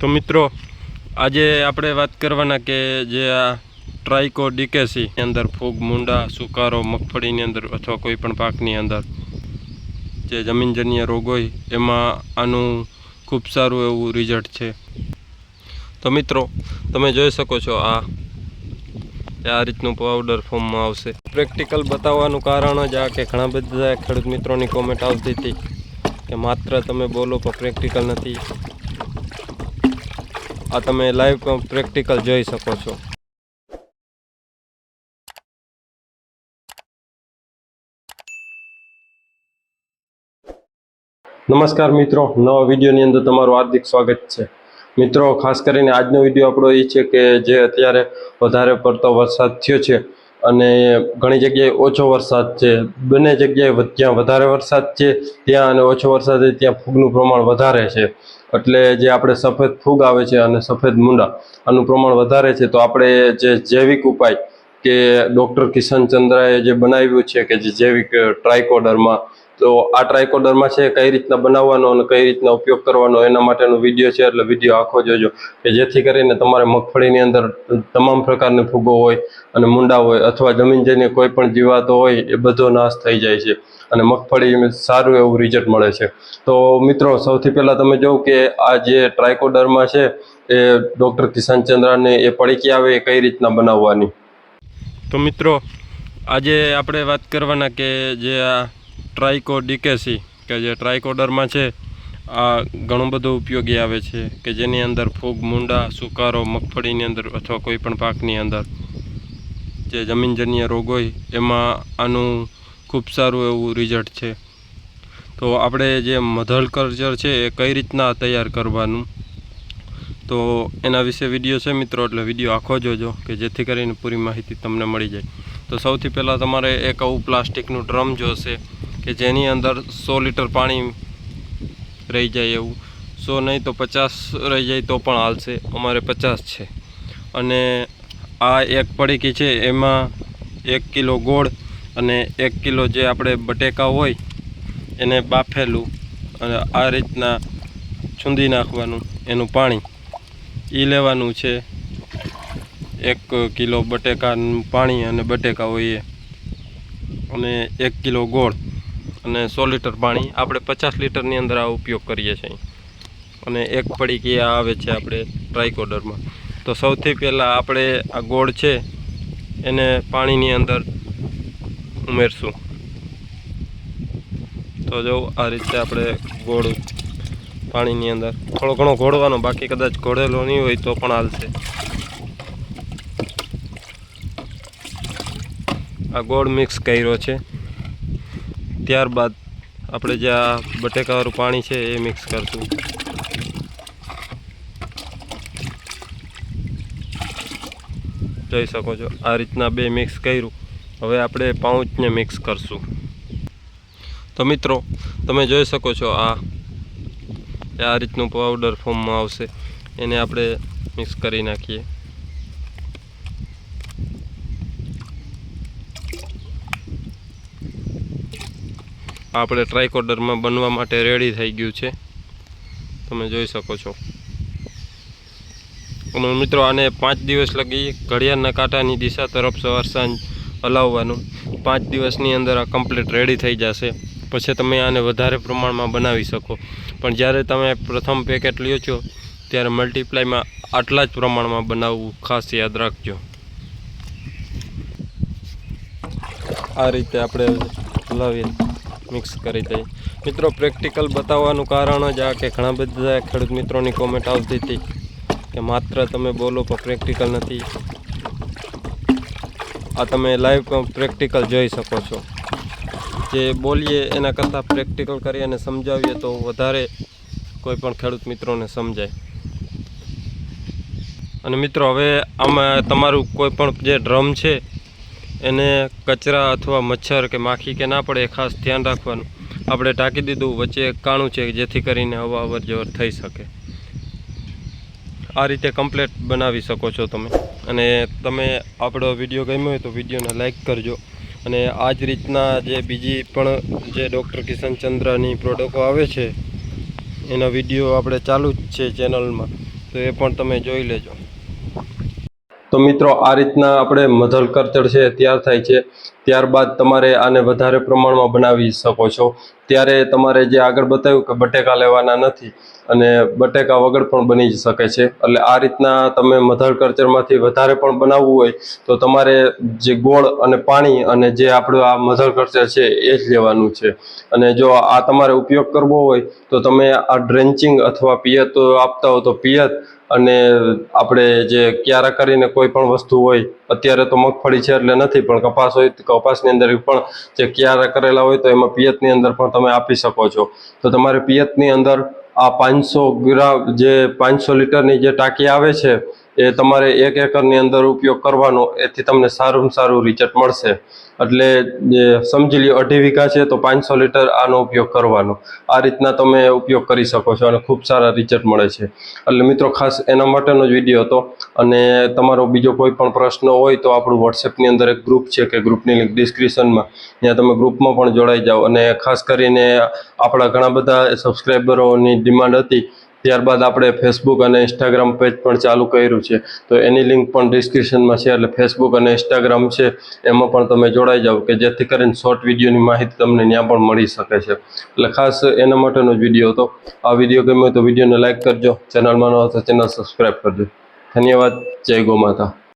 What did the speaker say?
તો મિત્રો, આજે આપણે વાત કરવાના કે જે આ ટ્રાઇકો ડીકેસી અંદર ફૂગ, મુંડા, સુકારો, મગફળીની અંદર અથવા કોઈ પણ પાકની અંદર જે જમીનજન્ય રોગ હોય, એમાં આનું ખૂબ સારું એવું રિઝલ્ટ છે. તો મિત્રો, તમે જોઈ શકો છો આ આ રીતનું પાવડર ફોર્મમાં આવશે. પ્રેક્ટિકલ બતાવવાનું કારણ જ આ કે ઘણા બધા ખેડૂત મિત્રોની કોમેન્ટ આવતી હતી કે માત્ર તમે બોલો પણ પ્રેક્ટિકલ નથી. આ તમે લાઈવ પ્રેક્ટિકલ જોઈ શકો છો. નમસ્કાર મિત્રો, નવા વિડીયોની અંદર તમારું હાર્દિક સ્વાગત છે. મિત્રો, ખાસ કરીને આજનો વીડિયો આપણો એ છે કે જે અત્યારે વધારે પડતો વરસાદ થયો છે અને ઘણી જગ્યાએ ઓછો વરસાદ છે. બંને જગ્યાએ જ્યાં વધારે વરસાદ છે, ત્યાં અને ઓછો વરસાદ છે, ત્યાં ફૂગનું પ્રમાણ વધારે છે. એટલે જે આપણે સફેદ ફૂગ આવે છે અને સફેદ મુંડા, આનું પ્રમાણ વધારે છે, તો આપણે જે જૈવિક ઉપાય કે ડૉક્ટર કિશન ચંદ્રાએ જે બનાવ્યું છે કે જે જૈવિક ટ્રાયકોડરમાં તો આ ટ્રાયકોડરમાં છે, કઈ રીતના બનાવવાનો અને કઈ રીતના ઉપયોગ કરવાનો એના માટેનો વીડિયો છે, એટલે વીડિયો આખો જોજો. કે જેથી કરીને તમારે મગફળીની અંદર તમામ પ્રકારની ફૂગો હોય અને મુંડા હોય અથવા જમીનજન્ય કોઈ પણ જીવાતો હોય એ બધો નાશ થઈ જાય છે અને મગફળી સારું એવું રિઝલ્ટ મળે છે. તો મિત્રો, સૌથી પહેલાં તમે જોઉં કે આ જે ટ્રાયકોડરમાં છે એ ડૉક્ટર કિશન ચંદ્રાને એ પડીકી આવે એ કઈ રીતના બનાવવાની? તો મિત્રો, આજે આપણે વાત કરવાના કે જે આ ટ્રાઇકો ડીકેસી કે જે ટ્રાઇકોડરમાં છે, આ ઘણું બધું ઉપયોગી આવે છે, કે જેની અંદર ફૂગ, મૂંડા, સુકારો, મગફળીની અંદર અથવા કોઈ પણ પાકની અંદર જે જમીનજન્ય રોગ હોય, એમાં આનું ખૂબ સારું એવું રિઝલ્ટ છે. તો આપણે જે મધલ કલ્ચર છે, એ કઈ રીતના તૈયાર કરવાનું? તો એના વિશે વીડિયો છે મિત્રો, એટલે વીડિયો આખો જોજો, કે જેથી કરીને પૂરી માહિતી તમને મળી જાય. તો સૌથી પહેલાં તમારે એક આવું પ્લાસ્ટિકનું ડ્રમ જોશે. કે જેની અંદર સો લીટર પાણી રહી જાય એવું. સો નહીં તો પચાસ રહી જાય તો પણ હાલશે. અમારે પચાસ છે. અને આ એક પડીકી છે, એમાં એક કિલો ગોળ અને એક કિલો જે આપણે બટેકા હોય, એને બાફેલું અને આ રીતના છૂંદી નાખવાનું એનું પાણી. એ લેવાનું છે એક કિલો બટેકાનું પાણી અને બટેકા હોય અને એક કિલો ગોળ. અને સો લીટર પાણી આપણે પચાસ લીટરની અંદર આ ઉપયોગ કરીએ છીએ. અને એક પડીકી આ આવે છે આપણે ટ્રાયકોડરમાં. તો સૌથી પહેલાં આપણે આ ગોળ છે, એને પાણીની અંદર ઉમેરશું. તો જો આ રીતે આપણે ગોળ પાણીની અંદર થોડો ઘણો ઘોળવાનો, બાકી કદાચ ઘોળેલો નહીં હોય તો પણ હાલશે. આ ગોળ મિક્સ કર્યો છે. ત્યારબાદ આપણે જે આ બટેકાવાળું પાણી છે એ મિક્સ કરશું. જોઈ શકો છો, આ રીતના બે મિક્સ કર્યું. હવે આપણે પાઉચને મિક્સ કરશું. તો મિત્રો, તમે જોઈ શકો છો આ આ રીતનું પાવડર ફોર્મમાં આવશે. એને આપણે મિક્સ કરી નાખીએ. આપણે ટ્રાયકોડરમાં બનવા માટે રેડી થઈ ગયું છે. તમે જોઈ શકો છો. મિત્રો, આને પાંચ દિવસ લગી ઘડિયાળના કાંટાની દિશા તરફ સવાર સાંજ હલાવવાનું. પાંચ દિવસની અંદર આ કમ્પ્લીટ રેડી થઈ જશે. પછી તમે આને વધારે પ્રમાણમાં બનાવી શકો. પણ જ્યારે તમે પ્રથમ પેકેટ લ્યો છો, ત્યારે મલ્ટીપ્લાયમાં આટલા જ પ્રમાણમાં બનાવવું ખાસ યાદ રાખજો. આ રીતે આપણે હલાવીએ. મિક્સ કરી દઈએ મિત્રો, પ્રેક્ટિકલ બતાવવાનું કારણ જ આ કે ઘણા બધા ખેડૂત મિત્રોની કોમેન્ટ આવતી હતી કે માત્ર તમે બોલો પણ પ્રેક્ટિકલ નથી. આ તમે લાઈવ પ્રેક્ટિકલ જોઈ શકો છો. જે બોલીએ એના કરતાં પ્રેક્ટિકલ કરી અને સમજાવીએ તો વધારે કોઈ પણ ખેડૂત મિત્રોને સમજાય. અને મિત્રો, હવે આમાં તમારું કોઈ પણ જે ડ્રમ છે એને કચરા અથવા મચ્છર કે માખી કે ના પડે એ ખાસ ધ્યાન રાખવાનું. આપણે ટાંકી દીધું, વચ્ચે કાણું છે જેથી કરીને હવા અવર જવર થઈ શકે. આ રીતે કમ્પ્લેટ બનાવી શકો છો તમે. અને તમે આપણો વીડિયો ગમ્યો હોય તો વિડીયોને લાઇક કરજો. અને આ જ રીતના જે બીજી પણ જે ડૉક્ટર કિશનચંદ્રની પ્રોડક્ટો આવે છે, એના વીડિયો આપણે ચાલુ જ છે ચેનલમાં તો એ પણ તમે જોઈ લેજો. તો મિત્રો, આ રીતના આપણે મધલ કરચડ છે તૈયાર થાય છે. ત્યારબાદ તમારે આને વધારે પ્રમાણમાં બનાવી શકો છો. ત્યારે તમારે જે આગળ બતાવ્યું કે બટેકા લેવાના નથી અને બટેકા વગર પણ બની શકે છે. એટલે આ રીતના તમે મધર કલ્ચરમાંથી વધારે પણ બનાવવું હોય તો તમારે જે ગોળ અને પાણી અને જે આપણું આ મધર કલ્ચર છે એ જ લેવાનું છે. અને જો આ તમારે ઉપયોગ કરવો હોય તો તમે આ ડ્રેન્ચિંગ અથવા પિયત આપતા હો તો પિયત અને આપણે જે ક્યારા કરીને કોઈ પણ વસ્તુ હોય, અત્યારે તો મગફળી છે એટલે નથી પણ કપાસ હોય કપાસની અંદર પણ જે ક્યારા કરેલા હોય તો એમાં પિયતની અંદર પણ તમે આપી શકો છો. તો તમારે પિયતની અંદર આ પાંચસો ગ્રામ જે પાંચસો લીટરની જે ટાંકી આવે છે એ તમારે એક એકરની અંદર ઉપયોગ કરવાનો, એથી તમને સારું સારું રિઝલ્ટ મળશે. એટલે સમજી લ્યો, અઢી વીઘા છે તો પાંચસો લીટર આનો ઉપયોગ કરવાનો. આ રીતના તમે ઉપયોગ કરી શકો છો અને ખૂબ સારા રિઝલ્ટ મળે છે. એટલે મિત્રો, ખાસ એના માટેનો જ વીડિયો હતો. અને તમારો બીજો કોઈ પણ પ્રશ્ન હોય તો આપણું વોટ્સએપની અંદર એક ગ્રુપ છે કે ગ્રુપની લિંક ડિસ્ક્રિપ્શનમાં ત્યાં તમે ગ્રુપમાં પણ જોડાઈ જાઓ. અને ખાસ કરીને આપણા ઘણા બધા સબસ્ક્રાઈબરોની ડિમાન્ડ હતી ત્યારબાદ આપણે ફેસબુક અને ઇન્સ્ટાગ્રામ પેજ પણ ચાલુ કર્યું છે. તો એની લિંક પણ ડિસ્ક્રિપ્શનમાં છે, એટલે ફેસબુક અને ઇન્સ્ટાગ્રામ છે, એમાં પણ તમે જોડાઈ જાઓ કે જેથી કરીને શોર્ટ વિડીયોની માહિતી તમને ત્યાં પણ મળી શકે છે. એટલે ખાસ એના માટેનો જ વીડિયો હતો. આ વીડિયો ગમ્યો તો વિડીયોને લાઇક કરજો. ચેનલમાં ન તો ચેનલ સબસ્ક્રાઈબ કરજો. ધન્યવાદ. જય ગો માતા